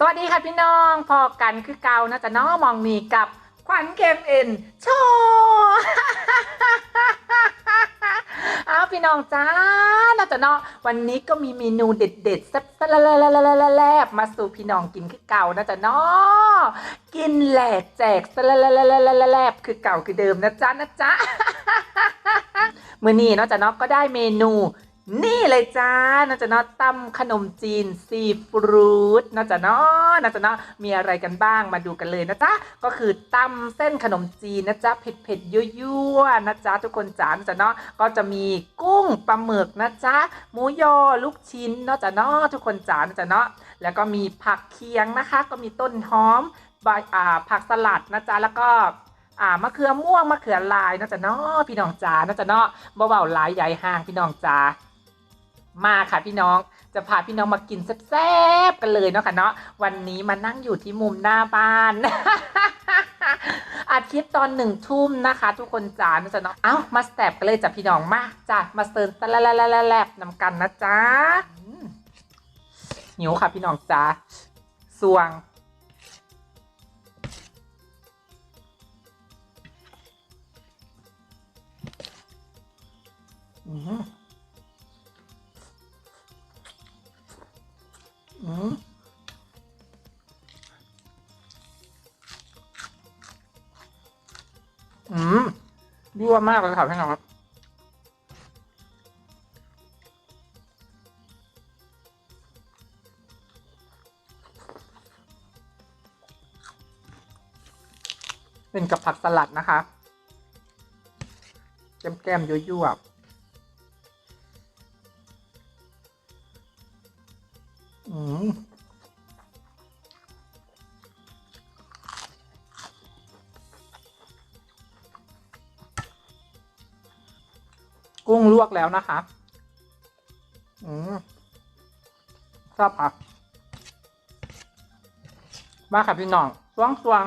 สวัสดีค่ะพี่น้องพอกันคือเกานะจ๊ะน้องมองมีกับขวัญเกมเอ็นโชว์เอาพี่น้องจ้านะจ๊ะเนาะวันนี้ก็มีเมนูเด็ดๆแซ่บๆแลบมาสู่พี่น้องกินคือเก่านะจ๊ะเนาะกินแหลกแจกแลบๆคือเก่าคือเดิมนะจ๊ะนะจ๊ะมื้อนี้เนาะจ๊ะเนาะก็ได้เมนู นี่เลยจ้าน่าจะเนาะตำขนมจีนซีฟู้ดน่าจะเนาะน่าจะเนาะมีอะไรกันบ้างมาดูกันเลยนะจ๊ะก็คือตำเส้นขนมจีนนะจ๊ะเผ็ดเผ็ดยั่วๆนะจ๊ะทุกคนจ๋านะจ๊ะเนาะก็จะมีกุ้งปลาหมึกนะจ๊ะหมูยอลูกชิ้นเนาจะเนาะทุกคนจ๋านะจ๊ะเนาะแล้วก็มีผักเคียงนะคะ ก็มีต้นหอมใบอ่าผักสลัดนะจ๊ะแล้วก็อ่ามะเขือม่วงมะเขือลายนะจ๊ะเนาะพี่น้องจ๋านะจ๊ะเนาะเบาๆหลายใหญ่ห่างพี่น้องจ๋า มาค่ะพี่น้องจะพาพี่น้องมากินแซ่บๆกันเลยเนาะค่ะเนาะวันนี้มานั่งอยู่ที่มุมหน้าบ้านอัดคลิปตอนหนึ่งทุ่มนะคะ ทุกคนจ๋านะจ๊ะเนาะเอ้ามาสแตบกันเลยจ้ะพี่น้องมาจ้ะมาเซิร์นตะละละละละแลบนำกันนะจ๊ะหิวค่ะพี่น้องจ๋าสวงอืม ยั่วมากเลยค่ะพี่น้องครับเป็นกับผักสลัดนะคะ แก้มแก้มๆยั่วๆ กุ้งลวกแล้วนะคะ อืมชอบค่ะมาค่ะพี่น้องสวงสวง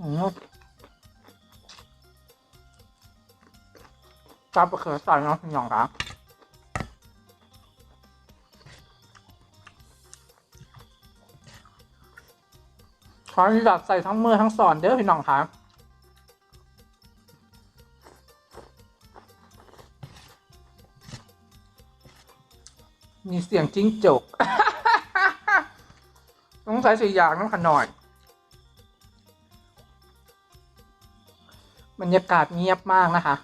อืมชอบมะเขือใส่เนาะพี่น้องครับขออนุญาตใส่ทั้งมือทั้งสอนเด้อพี่น้องครับมีเสียงจิ้งจก ต้องใส่สี่อย่างน้ำขนหน่อย บรรยากาศเงียบมากนะคะ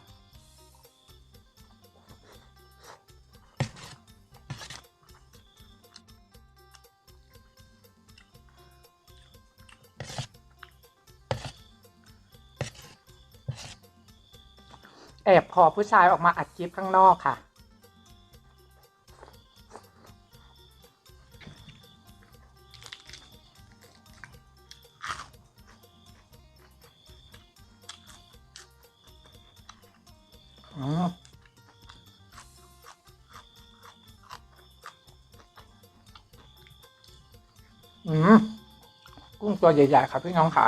แอบพอผู้ชายออกมาอัดคลิปข้างนอกค่ะ อืมอืมกุ้งตัวใหญ่ๆครับพี่น้องค่ะ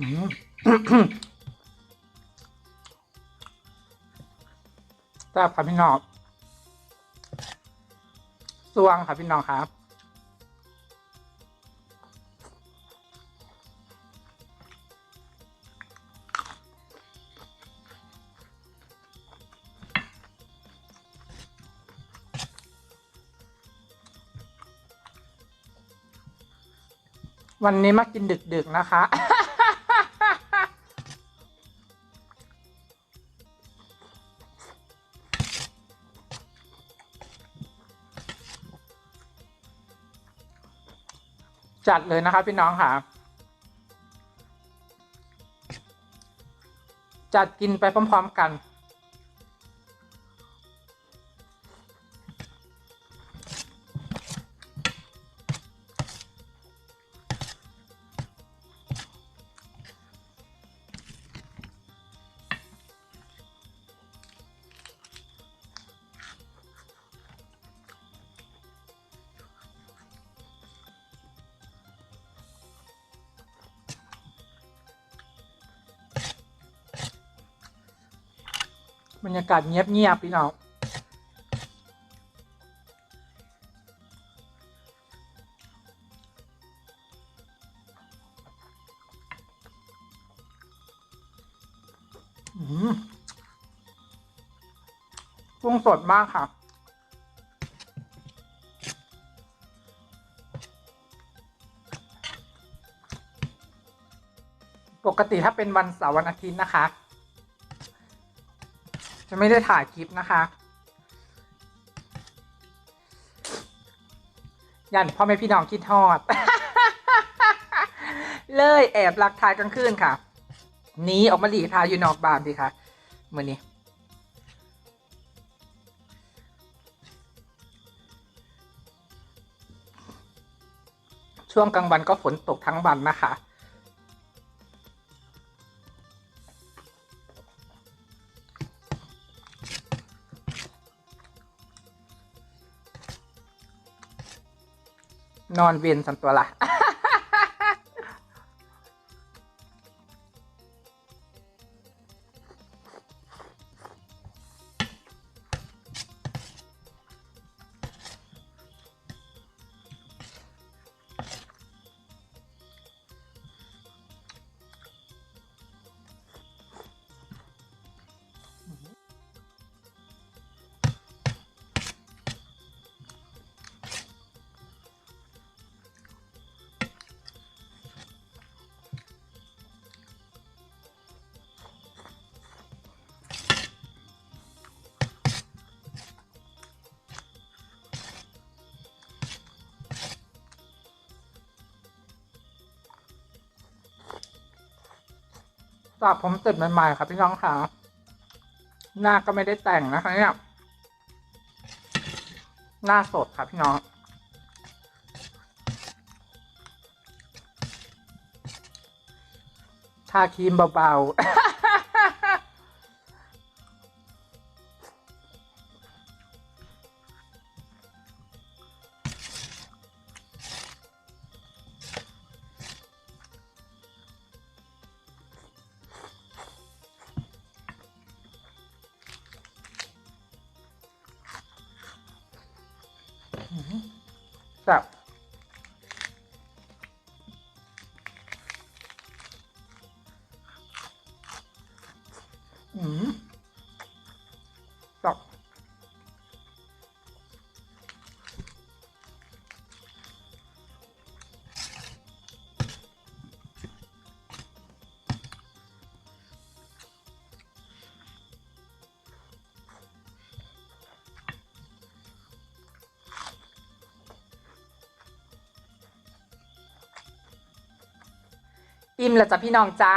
อืมแซ่บครับพี่น้องสวงครับพี่น้องครับวันนี้มากินดึกๆนะคะ จัดเลยนะคะพี่น้องค่ะ จัดกินไปพร้อม ๆ กัน บรรยากาศเงียบๆพี่น้องอืมกุ้งสดมากค่ะ ปกติถ้าเป็นวันเสาร์วันอาทิตย์นะคะ จะไม่ได้ถ่ายคลิปนะคะยันพ่อแม่พี่น้องคิดทอด เลยแอบรักทายกลางคืนค่ะหนีออกมาหลีทายอยู่นอกบ้านสิคะมือนี้ช่วงกลางวันก็ฝนตกทั้งวันนะคะ นอนเวียนสันตัวละ สระผมติดใหม่ๆครับพี่น้องค่ะ หน้าก็ไม่ได้แต่งนะคะเนี่ย หน้าสดครับพี่น้อง ทาครีมเบาๆ อืมแบอิ่มแล้วจ้ะพี่น้องจ้า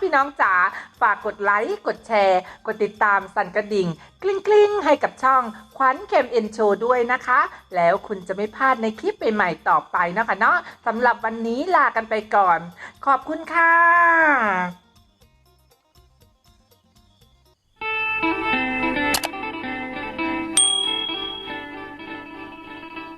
พี่น้องจ๋าฝากกดไลค์ กดแชร์ กดติดตามสั่นกระดิ่ง กลิ้งกลิ้งๆให้กับช่องขวัญเข็มเอ็นโชด้วยนะคะ แล้วคุณจะไม่พลาดในคลิปใหม่ๆต่อไปนะคะเนาะสำหรับวันนี้ลากันไปก่อน ขอบคุณค่ะ